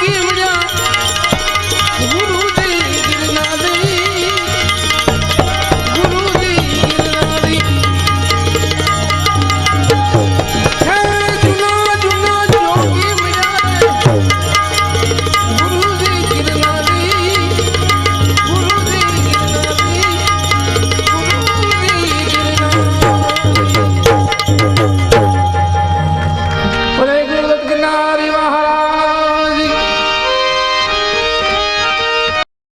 কিমড়া